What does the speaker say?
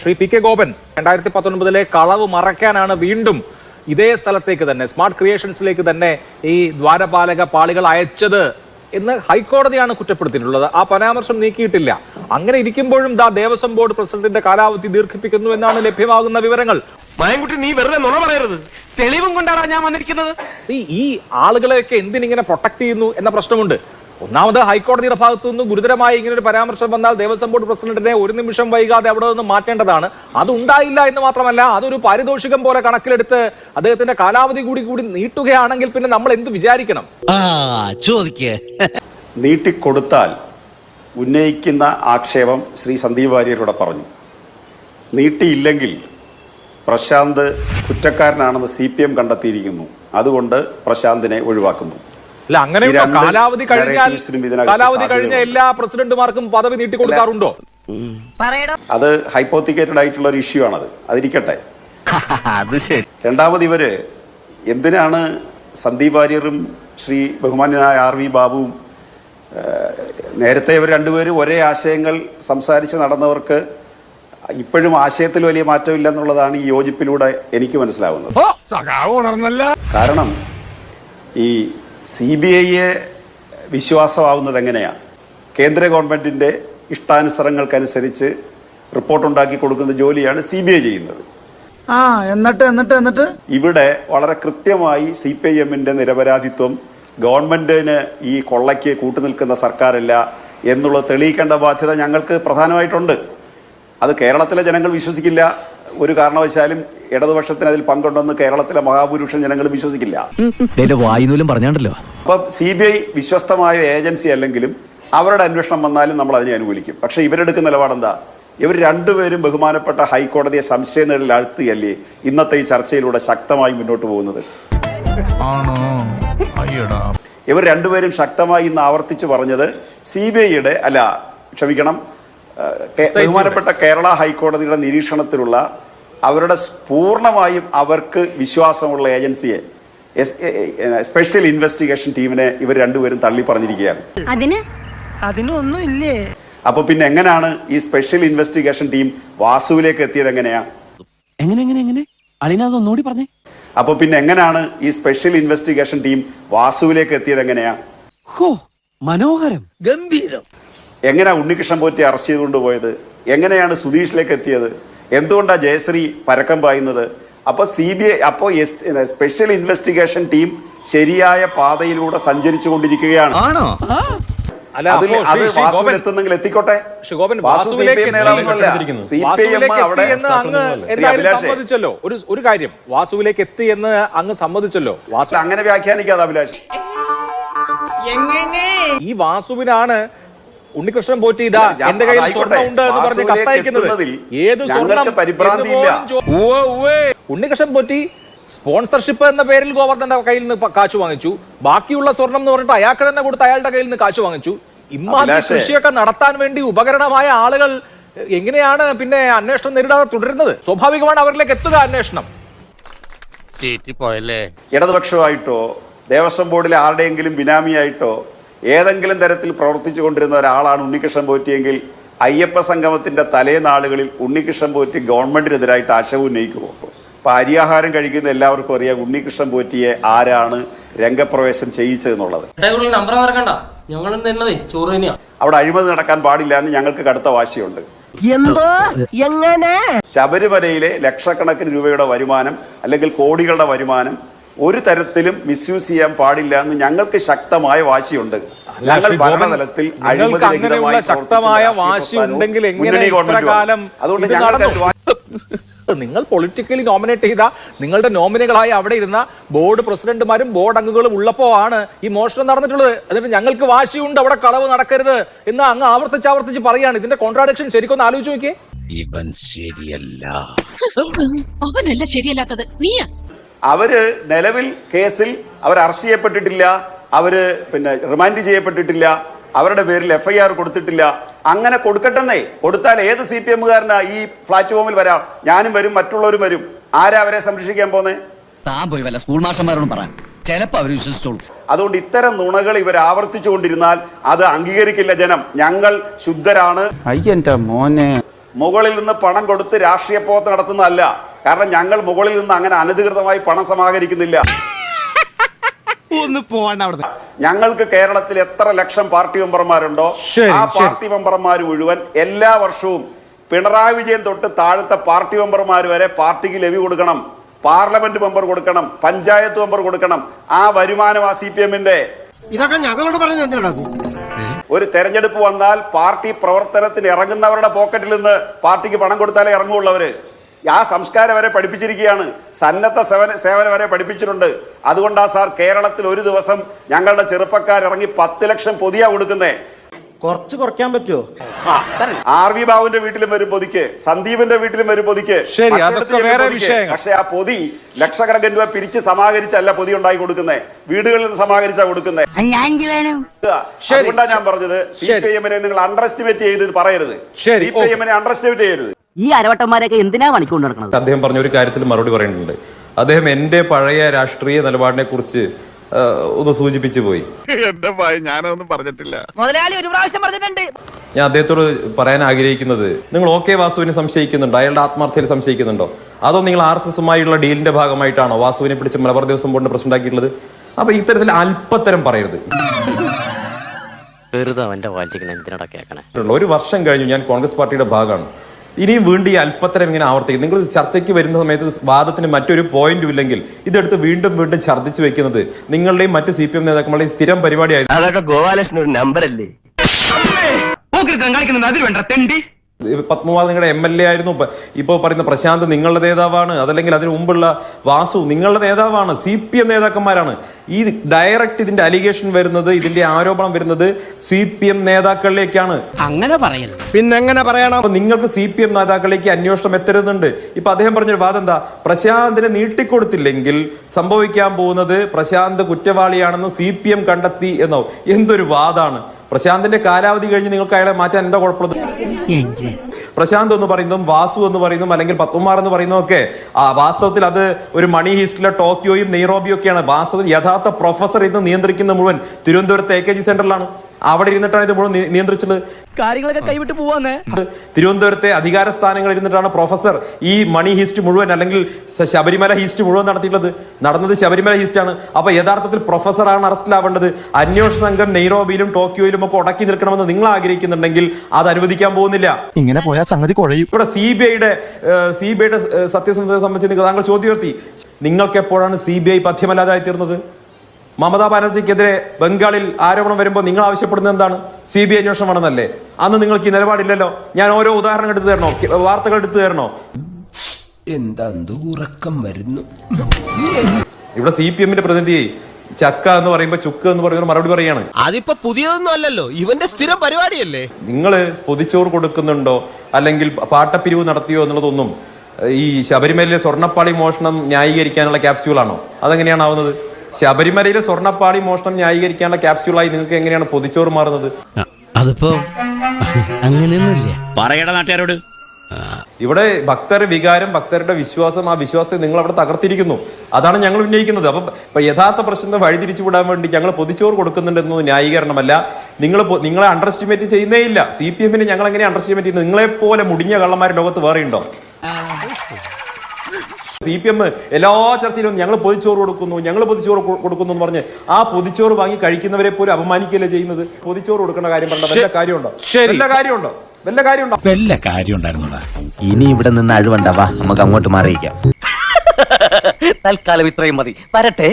Shri P K Gopan രണ്ടായിരത്തി പത്തൊൻപതിലെ കളവ് മറയ്ക്കാനാണ് വീണ്ടും ഇതേ സ്ഥലത്തേക്ക് തന്നെ സ്മാർട്ട് ക്രിയേഷൻസിലേക്ക് തന്നെ ഈ ദ്വാരപാലക പാളികൾ അയച്ചത് എന്ന് ഹൈക്കോടതിയാണ് കുറ്റപ്പെടുത്തിയിട്ടുള്ളത്. ആ പരാമർശം നീക്കിയിട്ടില്ല. അങ്ങനെ ഇരിക്കുമ്പോഴും ദാ ദേവസ്വം ബോർഡ് പ്രസിഡന്റിന്റെ കാലാവധി ദീർഘിപ്പിക്കുന്നു എന്നാണ് ലഭ്യമാകുന്ന വിവരങ്ങൾ. മായൻകുട്ടി നീ വെറുതെ നുണ പറയരുത്. തെളിവും കൊണ്ടാണ് ഞാൻ വന്നിരിക്കുന്നത്. സി ഈ ആളുകളെയൊക്കെ എന്തിനിങ്ങനെ പ്രൊട്ടക്ട് ചെയ്യുന്നു എന്ന പ്രശ്നമുണ്ട്. ഒന്നാമത് ഹൈക്കോടതിയുടെ ഭാഗത്തു നിന്ന് ഗുരുതരമായി ഇങ്ങനെ ഒരു പരാമർശം വന്നാൽ ദേവസ്വം ബോർഡ് പ്രസിഡന്റിനെ ഒരു നിമിഷം വൈകാതെ അവിടെ നിന്ന് മാറ്റേണ്ടതാണ്. അത് ഉണ്ടായില്ല എന്ന് മാത്രമല്ല അതൊരു പാരിതോഷികം പോലെ കണക്കിലെടുത്ത് അദ്ദേഹത്തിന്റെ കാലാവധി കൂടി കൂടി നീട്ടുകയാണെങ്കിൽ പിന്നെ നമ്മൾ എന്ത് വിചാരിക്കണം? ആ ചോദിക്കേ. നീട്ടിക്കൊടുത്താൽ ഉന്നയിക്കുന്ന ആക്ഷേപം ശ്രീ സന്ദീപ് വാര്യരോടെ പറഞ്ഞു. നീട്ടിയില്ലെങ്കിൽ പ്രശാന്ത് കുറ്റക്കാരനാണെന്ന് സി പി എം കണ്ടെത്തിയിരിക്കുന്നു. അതുകൊണ്ട് പ്രശാന്തിനെ ഒഴിവാക്കുന്നു. അല്ല അങ്ങനെ കാലാവധി കഴിഞ്ഞാൽ കാലാവധി കഴിഞ്ഞ എല്ലാ പ്രസിഡന്റുമാർക്കും പദവി നീട്ടി നീട്ടിക്കൊടുക്കാറുണ്ടോ അത് ഹൈപ്പോത്തിക്കേറ്റഡ് ആയിട്ടുള്ള ഒരു ഇഷ്യൂ ആണത്. അതിരിക്കട്ടെ. അത് ശരി. രണ്ടാമത് ഇവർ എന്തിനാണ് സന്ദീപ് വാര്യറും ശ്രീ ബഹുമാന്യനായ ആർ വി ബാബുവും നേരത്തെ ഇവർ രണ്ടുപേരും ഒരേ ആശയങ്ങൾ സംസാരിച്ച് നടന്നവർക്ക് ഇപ്പോഴും ആശയത്തിൽ വലിയ മാറ്റമില്ലെന്നുള്ളതാണ് ഈ യോജിപ്പിലൂടെ എനിക്ക് മനസ്സിലാവുന്നത്. കാരണം ഈ സി ബി ഐയെ വിശ്വാസമാവുന്നത് എങ്ങനെയാണ് കേന്ദ്ര ഗവൺമെന്റിന്റെ ഇഷ്ടാനുസരങ്ങൾക്കനുസരിച്ച് റിപ്പോർട്ട് ഉണ്ടാക്കി കൊടുക്കുന്ന ജോലിയാണ് സി ബി ഐ ചെയ്യുന്നത്. ആ എന്നിട്ട് എന്നിട്ട് എന്നിട്ട്? ഇവിടെ വളരെ കൃത്യമായി സി പി ഐ എമ്മിന്റെ നിരപരാധിത്വം ഗവൺമെന്റിന് ഈ കൊള്ളയ്ക്ക് കൂട്ടുനിൽക്കുന്ന സർക്കാരല്ല എന്നുള്ളത് തെളിയിക്കേണ്ട ബാധ്യത ഞങ്ങൾക്ക് പ്രധാനമായിട്ടുണ്ട്. അത് കേരളത്തിലെ ജനങ്ങൾ വിശ്വസിക്കില്ല. ഒരു കാരണവശാലും ഇടതുപക്ഷത്തിന് അതിൽ പങ്കുണ്ടെന്ന് കേരളത്തിലെ മഹാഭൂരിപക്ഷം ജനങ്ങൾ വിശ്വസിക്കില്ല. വായുനൂലും പറഞ്ഞാണ്ടല്ലോ. അപ്പം സി ബി ഐ വിശ്വസ്തമായ ഏജൻസി അല്ലെങ്കിലും അവരുടെ അന്വേഷണം വന്നാലും നമ്മൾ അതിനെ അനുകൂലിക്കും. പക്ഷേ ഇവരെടുക്കുന്ന നിലപാടെന്താ? ഇവർ രണ്ടുപേരും ബഹുമാനപ്പെട്ട ഹൈക്കോടതിയെ സംശയനിഴലിൽ അഴുത്തുകയല്ലേ ഇന്നത്തെ ഈ ചർച്ചയിലൂടെ ശക്തമായി മുന്നോട്ട് പോകുന്നത്? ഇവർ രണ്ടുപേരും ശക്തമായി ഇന്ന് ആവർത്തിച്ച് പറഞ്ഞത് സി ബി ഐയുടെ അല്ല ക്ഷമിക്കണം ബഹുമാനപ്പെട്ട കേരള ഹൈക്കോടതിയുടെ നിരീക്ഷണത്തിലുള്ള അവരുടെ പൂർണമായും അവർക്ക് വിശ്വാസമുള്ള ഏജൻസിയെ സ്പെഷ്യൽ ഇൻവെസ്റ്റിഗേഷൻ ടീമിനെ ഇവർ രണ്ടുപേരും തള്ളി പറഞ്ഞിരിക്കുകയാണ് അതിന് അതിനൊന്നും ഇല്ലേ? അപ്പൊ പിന്നെ എങ്ങനെയാണ് ഈ സ്പെഷ്യൽ ഇൻവെസ്റ്റിഗേഷൻ ടീം വാസുവിലേക്ക് എത്തിയത് എങ്ങനെയാ? എങ്ങനെ എങ്ങനെ എങ്ങനെ? അളിനാ ഒന്നുകൂടി പറഞ്ഞേ. അപ്പൊ പിന്നെ എങ്ങനെയാണ് ഈ സ്പെഷ്യൽ ഇൻവെസ്റ്റിഗേഷൻ ടീം വാസുവിലേക്ക് എത്തിയത് എങ്ങനെയാ? മനോഹരം. ഗംഭീരം. എങ്ങനെയാ ഉണ്ണികൃഷ്ണൻ പോറ്റി അറസ്റ്റ് ചെയ്തുകൊണ്ട് പോയത്? എങ്ങനെയാണ് സുധീഷിലേക്ക് എത്തിയത്? എന്തുകൊണ്ടാണ് ജയശ്രീ പരക്കം പായുന്നത്? അപ്പൊ സി ബി ഐ അപ്പോൾ സ്പെഷ്യൽ ഇൻവെസ്റ്റിഗേഷൻ ടീം ശരിയായ പാതയിലൂടെ സഞ്ചരിച്ചു കൊണ്ടിരിക്കുകയാണ് ആണോ അതിൽ അത് ശ്രീ- ശ്രീ വാസുവിൽ എത്തുന്നെങ്കിൽ എത്തിക്കോട്ടെ? വാസു സി പി വാസുവിലേക്ക് എം നേതാവൊന്നുമല്ല സി പി എം അവിടെ എന്ന് അങ്ങ് ശ്രീ എന്തായാലും സമ്മതിച്ചല്ലോ. ഒരു ഒരു കാര്യം വാസുവിലേക്ക് എത്തി എന്ന് അങ്ങ് സമ്മതിച്ചല്ലോ. വാസു അങ്ങനെ വ്യാഖ്യാനിക്കാതെ അഭിലാഷ്. ഈ വാസുവിനാണ് ഉണ്ണികൃഷ്ണൻ പോറ്റി ഇതാ എന്റെ കയ്യിൽ സ്വർണം ഉണ്ട് എന്ന് പറഞ്ഞ് കത്തയക്കുന്നത്. ഏത് സ്വർണം ഉണ്ണികൃഷ്ണൻ പോറ്റി സ്പോൺസർഷിപ്പ് എന്ന പേരിൽ ഗോവർദ്ധന്റെ കയ്യിൽ നിന്ന് കാശ് വാങ്ങിച്ചു. ബാക്കിയുള്ള സ്വർണം എന്ന് പറഞ്ഞിട്ട് അയാൾക്ക് തന്നെ കൊടുത്ത് അയാളുടെ കയ്യിൽ നിന്ന് കാശ് വാങ്ങിച്ചു. ഇമ്മാതിരി. കൃഷിയൊക്കെ നടത്താൻ വേണ്ടി ഉപകരണമായ ആളുകൾ എങ്ങനെയാണ് പിന്നെ അന്വേഷണം നേരിടാതെ തുടരുന്നത്? സ്വാഭാവികമാണ് അവരിലേക്ക് എത്തുക അന്വേഷണം. ചീറ്റിപ്പോയല്ലേ? ഇടതുപക്ഷമായിട്ടോ ദേവസ്വം ബോർഡിലെ ആരുടെയെങ്കിലും ബിനാമിയായിട്ടോ ഏതെങ്കിലും തരത്തിൽ പ്രവർത്തിച്ചു കൊണ്ടിരുന്ന ഒരാളാണ് ഉണ്ണികൃഷ്ണൻ പോറ്റിയെങ്കിൽ അയ്യപ്പ സംഗമത്തിന്റെ തലേനാളുകളിൽ ഉണ്ണികൃഷ്ണൻ പോറ്റി ഗവൺമെന്റിനെതിരായിട്ട് ആശയം ഉന്നയിക്കുമോ അപ്പോൾ അരിയാഹാരം കഴിക്കുന്ന എല്ലാവർക്കും അറിയാം ഉണ്ണികൃഷ്ണൻ പോറ്റിയെ ആരാണ് രംഗപ്രവേശം ചെയ്യിച്ചതെന്നുള്ളത്. അവിടെ അഴിമതി നടക്കാൻ പാടില്ല എന്ന് ഞങ്ങൾക്ക് കടുത്ത വാശിയുണ്ട്. എന്തോ? എങ്ങനെ? ശബരിമലയിലെ ലക്ഷക്കണക്കിന് രൂപയുടെ വരുമാനം അല്ലെങ്കിൽ കോടികളുടെ വരുമാനം ഒരു തരത്തിലും മിസ്യൂസ് ചെയ്യാൻ പാടില്ല എന്ന് ഞങ്ങൾക്ക് ശക്തമായ വാശിയുണ്ട്. ഞങ്ങൾ ഭരണതലത്തിൽ അഴിമതിരഹിതമായി ശക്തമായ പ്രവർത്തിക്കുന്ന വാശി ഉണ്ടെങ്കിൽ എങ്ങനെ മുന്നണി ഇത്ര കാലം അതുകൊണ്ട്? നിങ്ങൾ പൊളിറ്റിക്കലി നോമിനേറ്റ് ചെയ്ത നിങ്ങളുടെ നോമിനികളായി അവിടെ ഇരുന്ന ബോർഡ് പ്രസിഡന്റുമാരും ബോർഡ് അംഗങ്ങളും ഉള്ളപ്പോ ആണ് ഈ മോഷണം നടന്നിട്ടുള്ളത്. എന്നിട്ട് ഞങ്ങൾക്ക് വാശിയുണ്ട് അവിടെ കളവ് നടക്കരുത് എന്ന് അങ്ങ് ആവർത്തിച്ച് ആവർത്തിച്ച് പറയാണ് ഇതിന്റെ കോൺട്രാഡിക്ഷൻ ശരിക്കൊന്ന് ആലോചിച്ച് നോക്കിയേ. ഇവൻ ശരിയല്ല. അവനല്ല ശരിയല്ലാത്തത്. നീയാ. അവർ നിലവിൽ കേസിൽ അവർ അറസ്റ്റ് ചെയ്യപ്പെട്ടിട്ടില്ല അവർ പിന്നെ റിമാൻഡ് ചെയ്യപ്പെട്ടിട്ടില്ല അവരുടെ പേരിൽ എഫ്ഐആർ കൊടുത്തിട്ടില്ല. അങ്ങനെ കൊടുക്കട്ടെന്നേ കൊടുത്താൽ ഏത് സി പി എമ്മുകാരനാ ഈ പ്ലാറ്റ്ഫോമിൽ വരാം? ഞാനും വരും മറ്റുള്ളവരും വരും. ആരാ അവരെ സംരക്ഷിക്കാൻ പോന്നേ? താൻ പോയി വല്ല സ്കൂൾ മാഷന്മാരോടും പറയാം ചിലപ്പോൾ അവർ വിശ്വസിച്ചോളൂ. അതുകൊണ്ട് ഇത്തരം നുണകൾ ഇവർ ആവർത്തിച്ചു കൊണ്ടിരുന്നാൽ അത് അംഗീകരിക്കില്ല ജനം. ഞങ്ങൾ ശുദ്ധരാണ്. മോനെ. മുകളിൽ നിന്ന് പണം കൊടുത്ത് രാഷ്ട്രീയ പോത്ത് നടത്തുന്നതല്ല. കാരണം ഞങ്ങൾ മുകളിൽ നിന്ന് അങ്ങനെ അനധികൃതമായി പണം സമാഹരിക്കുന്നില്ല. ഒന്ന് അവിടെ ഞങ്ങൾക്ക് കേരളത്തിൽ എത്ര ലക്ഷം പാർട്ടി മെമ്പർമാരുണ്ടോ ആ പാർട്ടി മെമ്പർമാർ മുഴുവൻ എല്ലാ വർഷവും പിണറായി വിജയൻ തൊട്ട് താഴത്തെ പാർട്ടി മെമ്പർമാർ വരെ പാർട്ടിക്ക് ലവി കൊടുക്കണം പാർലമെന്റ് മെമ്പർ കൊടുക്കണം പഞ്ചായത്ത് മെമ്പർ കൊടുക്കണം ആ വരുമാനം ആ സി പി എമ്മിന്റെ. ഇതൊക്കെ ഞങ്ങളോട് പറഞ്ഞു ഒരു തെരഞ്ഞെടുപ്പ് വന്നാൽ പാർട്ടി പ്രവർത്തനത്തിൽ ഇറങ്ങുന്നവരുടെ പോക്കറ്റിൽ നിന്ന് പാർട്ടിക്ക് പണം കൊടുത്താലേ ഇറങ്ങുള്ളവര്. ആ സംസ്കാരം വരെ പഠിപ്പിച്ചിരിക്കുകയാണ്. സന്നദ്ധ സേവന സേവനം വരെ പഠിപ്പിച്ചിട്ടുണ്ട്. അതുകൊണ്ടാണ് സാർ കേരളത്തിൽ ഒരു ദിവസം ഞങ്ങളുടെ ചെറുപ്പക്കാർ ഇറങ്ങി പത്ത് ലക്ഷം പൊതിയാ കൊടുക്കുന്നേ. കുറച്ച് കുറയ്ക്കാൻ പറ്റുമോ ആർ വി ബാബുവിന്റെ വീട്ടിലും വരും പൊതിക്ക് സന്ദീപിന്റെ വീട്ടിലും വരും പൊതിക്ക് പക്ഷെ ആ പൊതി ലക്ഷക്കണക്കിന് രൂപ പിരിച്ച് സമാഹരിച്ചല്ല പൊതി ഉണ്ടാക്കി കൊടുക്കുന്നേ. വീടുകളിൽ നിന്ന് സമാഹരിച്ചാ കൊടുക്കുന്നേ. ശരി. അതുകൊണ്ടാണ് ഞാൻ പറഞ്ഞത് സി. പി എമ്മിനെ നിങ്ങൾ അണ്ടർ എസ്റ്റിമേറ്റ് ചെയ്ത് പറയരുത്. സി പി ഐ എമ്മിനെ അണ്ടർ എസ്റ്റിമേറ്റ് ചെയ്യരുത്. ഈ അരവട്ടന്മാരെയൊക്കെ എന്തിനാ പണിക്കൊണ്ട് നടക്കുന്നത്? അദ്ദേഹം പറഞ്ഞ ഒരു കാര്യത്തിൽ മറുപടി പറയുന്നുണ്ട്. അദ്ദേഹം എന്റെ പഴയ രാഷ്ട്രീയ നിലപാടിനെ കുറിച്ച് ഒന്ന് സൂചിപ്പിച്ചു പോയി. എന്റെ ഭയ ഞാനൊന്നും പറഞ്ഞിട്ടില്ല. മുതലാളി ഒരു പ്രാവശ്യം പറഞ്ഞിട്ടുണ്ട്. ഞാൻ അദ്ദേഹത്തോട് പറയാൻ ആഗ്രഹിക്കുന്നത് നിങ്ങൾ ഓക്കെ വാസുവിനെ സംശയിക്കുന്നുണ്ടോ? അയാളുടെ ആത്മാർത്ഥയിൽ സംശയിക്കുന്നുണ്ടോ? അതോ നിങ്ങൾ ആർ എസ് എസുമായുള്ള ഡീലിന്റെ ഭാഗമായിട്ടാണോ വാസുവിനെ പിടിച്ച് മലബാർ ദേവസ്വം ബോർഡിന്റെ പ്രശ്നം ഉണ്ടാക്കിയിട്ടുള്ളത്? അപ്പൊ ഇത്തരത്തിൽ അല്പത്തരം പറയരുത്. വെറുതെ അവന്റെ വായിച്ചിക്കണ എന്തിനടാ കേക്കണേ? ഒരു വർഷം കഴിഞ്ഞു ഞാൻ കോൺഗ്രസ് പാർട്ടിയുടെ ഭാഗമാണ്. ഇനിയും വീണ്ടും ഈ അല്പത്തരം ഇങ്ങനെ ആവർത്തിക്കും. നിങ്ങൾ ചർച്ചയ്ക്ക് വരുന്ന സമയത്ത് വാദത്തിന് മറ്റൊരു പോയിന്റും ഇല്ലെങ്കിൽ ഇതെടുത്ത് വീണ്ടും വീണ്ടും ഛർദ്ദിച്ചു വെക്കുന്നത് നിങ്ങളുടെയും മറ്റ് സി പി എം നേതാക്കളുടെയും സ്ഥിരം പരിപാടിയായിരുന്നു അതൊക്കെ ഗോപാലകൃഷ്ണൻ ഒരു നമ്പർ അല്ലേ? കളിക്കുന്നുണ്ട് അതിൽ വേണ്ട തെണ്ടി. പത്മനാഭ നിങ്ങളുടെ എം എൽ എ ആയിരുന്നു. ഇപ്പോൾ ഇപ്പൊ പറയുന്ന പ്രശാന്ത് നിങ്ങളുടെ നേതാവാണ്. അതല്ലെങ്കിൽ അതിനു മുമ്പുള്ള വാസു നിങ്ങളുടെ നേതാവാണ്. സി പി എം നേതാക്കന്മാരാണ്. ഈ ഡയറക്റ്റ് ഇതിന്റെ അലിഗേഷൻ വരുന്നത് ഇതിന്റെ ആരോപണം വരുന്നത് സി പി എം നേതാക്കളിലേക്കാണ്. അങ്ങനെ പറയരുത്. പിന്നെങ്ങനെ പറയണം? അപ്പൊ നിങ്ങൾക്ക് സി പി എം നേതാക്കളിലേക്ക് അന്വേഷണം എത്തരുന്നുണ്ട് ഇപ്പൊ അദ്ദേഹം പറഞ്ഞൊരു വാദം എന്താ പ്രശാന്തിനെ നീട്ടിക്കൊടുത്തില്ലെങ്കിൽ സംഭവിക്കാൻ പോകുന്നത് പ്രശാന്ത് കുറ്റവാളിയാണെന്ന് സി പി എം കണ്ടെത്തി എന്നോ? എന്തൊരു വാദാണ്. പ്രശാന്തിന്റെ കാലാവധി കഴിഞ്ഞ് നിങ്ങൾക്ക് അയാളെ മാറ്റാൻ എന്താ കുഴപ്പമുള്ളത്? പ്രശാന്ത് എന്ന് പറയുന്നതും വാസു എന്ന് പറയുന്നതും അല്ലെങ്കിൽ പത്തുമാർ എന്ന് പറയുന്നതും ഒക്കെ ആ വാസ്തവത്തിൽ അത് ഒരു മണി ഹീസ്റ്റിലെ ടോക്കിയോയും നെയ്റോബിയും ഒക്കെയാണ്. വാസ്തവത്തിൽ യഥാർത്ഥ പ്രൊഫസർ ഇന്ന് നിയന്ത്രിക്കുന്ന മുഴുവൻ തിരുവനന്തപുരത്ത് എ കെ ജി സെന്ററിലാണ് അവിടെ ഇരുന്നിട്ടാണ് ഇത് മുഴുവൻ നിയന്ത്രിച്ചിട്ടുള്ളത് നിയന്ത്രിച്ചത്. കാര്യങ്ങളൊക്കെ കൈവിട്ട് പോവാന്നേ. തിരുവനന്തപുരത്തെ അധികാര സ്ഥാനങ്ങളിൽ ഇരുന്നിട്ടാണ് പ്രൊഫസർ ഈ മണി ഹീസ്റ്റ് മുഴുവൻ അല്ലെങ്കിൽ ശബരിമല ഹീസ്റ്റ് മുഴുവൻ നടത്തിയിട്ടുള്ളത്. നടന്നത് ശബരിമല ഹീസ്റ്റ് ആണ്. അപ്പൊ യഥാർത്ഥത്തിൽ പ്രൊഫസറാണ് അറസ്റ്റിലാവേണ്ടത്. അന്വേഷണ സംഘം നെയ്റോബിയിലും ടോക്കിയോയിലും ഒക്കെ ഉടക്കി നിൽക്കണമെന്ന് നിങ്ങൾ ആഗ്രഹിക്കുന്നുണ്ടെങ്കിൽ അത് അനുവദിക്കാൻ പോകുന്നില്ല. ഇങ്ങനെ പോയാൽ സംഗതി കുഴയും. ഇവിടെ സി ബി ഐയുടെ സി ബി ഐയുടെ സത്യസന്ധതയെ സംബന്ധിച്ച് നിങ്ങൾ താങ്കൾ ചോദ്യം ഉയർത്തി. നിങ്ങൾക്ക് എപ്പോഴാണ് സി ബി ഐ പഥ്യമല്ലാതായി തീർന്നത്? മമതാ ബാനർജിക്കെതിരെ ബംഗാളിൽ ആരോപണം വരുമ്പോൾ നിങ്ങൾ ആവശ്യപ്പെടുന്നത് എന്താണ്? സി ബി ഐ അന്വേഷണം വേണമെന്നല്ലേ? അന്ന് നിങ്ങൾക്ക് ഈ നിലപാടില്ലല്ലോ. ഞാൻ ഓരോ ഉദാഹരണം എടുത്തു തരണോ? വാർത്തകൾ എടുത്തു തരണോ? എന്താ ഉറക്കം വരുന്നു? ഇവിടെ സി പി എമ്മിന്റെ പ്രതിനിധി ചക്ക എന്ന് പറയുമ്പോ ചുക്ക് എന്ന് പറയുന്ന മറുപടി പറയാണ്. അതിപ്പോ പുതിയതൊന്നും അല്ലല്ലോ. ഇവന്റെ സ്ഥിരം പരിപാടിയല്ലേ? നിങ്ങൾ പൊതിച്ചോറ് കൊടുക്കുന്നുണ്ടോ? അല്ലെങ്കിൽ പാട്ടപ്പിരിവ് നടത്തിയോ എന്നുള്ളതൊന്നും ഈ ശബരിമലയിലെ സ്വർണപ്പാളി മോഷണം ന്യായീകരിക്കാനുള്ള ക്യാപ്സ്യൂളാണോ അതെങ്ങനെയാണ് ആവുന്നത്? ശബരിമലയിലെ സ്വർണപ്പാളി മോഷണം ന്യായീകരിക്കാനുള്ള ക്യാപ്സ്യൂളായി നിങ്ങൾക്ക് എങ്ങനെയാണ് പൊതിച്ചോറ് മാറുന്നത്? അതിപ്പോ അങ്ങനെയൊന്നുമില്ല. പറയട നാട്ടുകാരോട്. ഇവിടെ ഭക്തരുടെ വികാരം ഭക്തരുടെ വിശ്വാസം ആ വിശ്വാസത്തെ നിങ്ങൾ അവിടെ തകർത്തിരിക്കുന്നു. അതാണ് ഞങ്ങൾ ഉന്നയിക്കുന്നത്. അപ്പം ഇപ്പൊ യഥാർത്ഥ പ്രശ്നം വഴിതിരിച്ചു വിടാൻ വേണ്ടി ഞങ്ങൾ പൊതിച്ചോറ് കൊടുക്കുന്നുണ്ടെന്ന് ന്യായീകരണമല്ല. നിങ്ങൾ നിങ്ങളെ അണ്ടർ എസ്റ്റിമേറ്റ് ചെയ്യുന്നേ ഇല്ല. സി പി എമ്മിനെ ഞങ്ങൾ എങ്ങനെ അണ്ടർ എസ്റ്റിമേറ്റ് ചെയ്യുന്നത് നിങ്ങളെ പോലെ മുടിഞ്ഞ കള്ളന്മാർ ലോകത്ത് വേറെ ഉണ്ടോ സി പി എം എല്ലാ ചർച്ചയിലും ഞങ്ങൾ പൊതിച്ചോറ് കൊടുക്കുന്നു ഞങ്ങൾ പൊതിച്ചോറ് കൊടുക്കുന്നു എന്ന് പറഞ്ഞ് ആ പൊതിച്ചോറ് വാങ്ങി കഴിക്കുന്നവരെ പോലും അപമാനിക്കുകയല്ലേ ചെയ്യുന്നത്? പൊതിച്ചോറ് കൊടുക്കേണ്ട കാര്യം പറഞ്ഞ വല്ല കാര്യമുണ്ടോ. വല്ല കാര്യമുണ്ടോ? വല്ല കാര്യമുണ്ടോ? വല്ല കാര്യം ഉണ്ടായിരുന്നോടാ ഇനി ഇവിടെ നിന്ന് അഴിവണ്ടാവാ നമുക്ക് അങ്ങോട്ട് മാറിയിക്കാം തൽക്കാലം ഇത്രയും മതി. വരട്ടെ.